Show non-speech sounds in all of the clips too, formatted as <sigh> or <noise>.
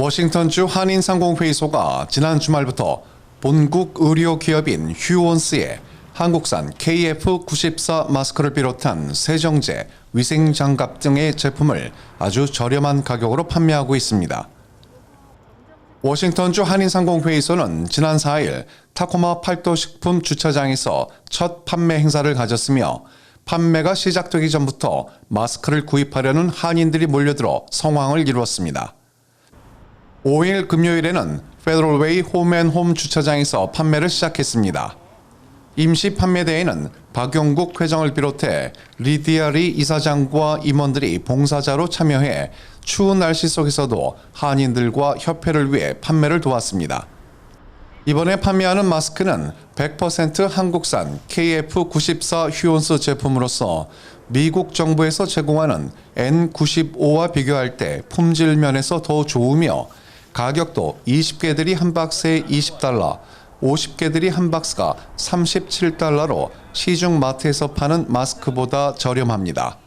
워싱턴주 한인상공회의소가 지난 주말부터 본국 의료 기업인 휴원스의 한국산 KF94 마스크를 비롯한 세정제, 위생장갑 등의 제품을 아주 저렴한 가격으로 판매하고 있습니다. 워싱턴주 한인상공회의소는 지난 4일 타코마 팔도식품 주차장에서 첫 판매 행사를 가졌으며 판매가 시작되기 전부터 마스크를 구입하려는 한인들이 몰려들어 성황을 이루었습니다. 5일 금요일에는 페더럴웨이 홈앤홈 주차장에서 판매를 시작했습니다. 임시 판매대회는 박용국 회장을 비롯해 리디아리 이사장과 임원들이 봉사자로 참여해 추운 날씨 속에서도 한인들과 협회를 위해 판매를 도왔습니다. 이번에 판매하는 마스크는 100% 한국산 KF94 휴온스 제품으로서 미국 정부에서 제공하는 N95와 비교할 때 품질 면에서 더 좋으며 가격도 20개들이 한 박스에 20달러, 50개들이 한 박스가 37달러로 시중 마트에서 파는 마스크보다 저렴합니다.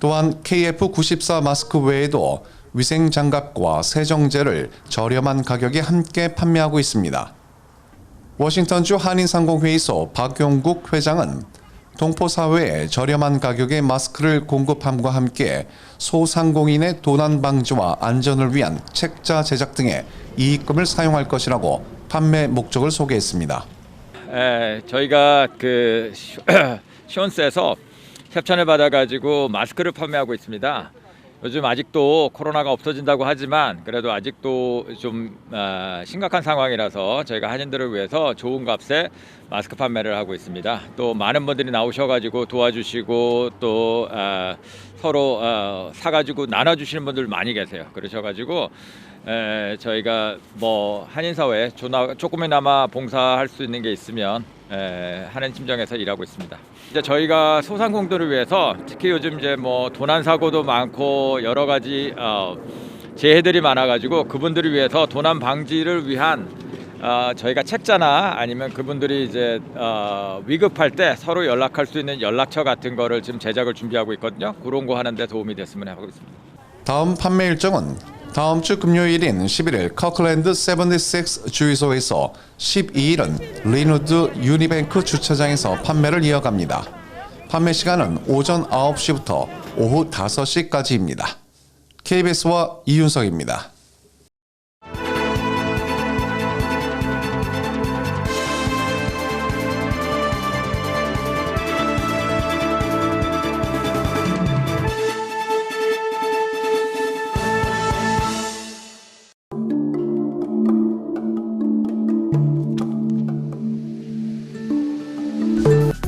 또한 KF94 마스크 외에도 위생 장갑과 세정제를 저렴한 가격에 함께 판매하고 있습니다. 워싱턴주 한인상공회의소 박용국 회장은 동포 사회에 저렴한 가격의 마스크를 공급함과 함께 소상공인의 도난 방지와 안전을 위한 책자 제작 등에 이익금을 사용할 것이라고 판매 목적을 소개했습니다. 에, 저희가 그 시- <clears throat> 시온스에서 협찬을 받아가지고 마스크를 판매하고 있습니다. 요즘 아직도 코로나가 없어진다고 하지만 그래도 아직도 좀 아, 심각한 상황이라서 저희가 한인들을 위해서 좋은 값에 마스크 판매를 하고 있습니다. 또 많은 분들이 나오셔가지고 도와주시고 또 아, 서로 어, 사가지고 나눠주시는 분들 많이 계세요. 그러셔가지고 에, 저희가 뭐 한인 사회에 조나, 조금이나마 봉사할 수 있는 게 있으면 에, 하는 심정에서 일하고 있습니다. 이제 저희가 소상공인들을 위해서 특히 요즘 이제 뭐 도난 사고도 많고 여러 가지 어, 재해들이 많아가지고 그분들을 위해서 도난 방지를 위한 어, 저희가 책자나 아니면 그분들이 이제 어, 위급할 때 서로 연락할 수 있는 연락처 같은 거를 지금 제작을 준비하고 있거든요. 그런 거 하는데 도움이 됐으면 하고 있습니다. 다음 판매 일정은 다음 주 금요일인 11일 커클랜드 76 주유소에서 12일은 리누드 유니뱅크 주차장에서 판매를 이어갑니다. 판매 시간은 오전 9시부터 오후 5시까지입니다. KBS와 이윤석입니다.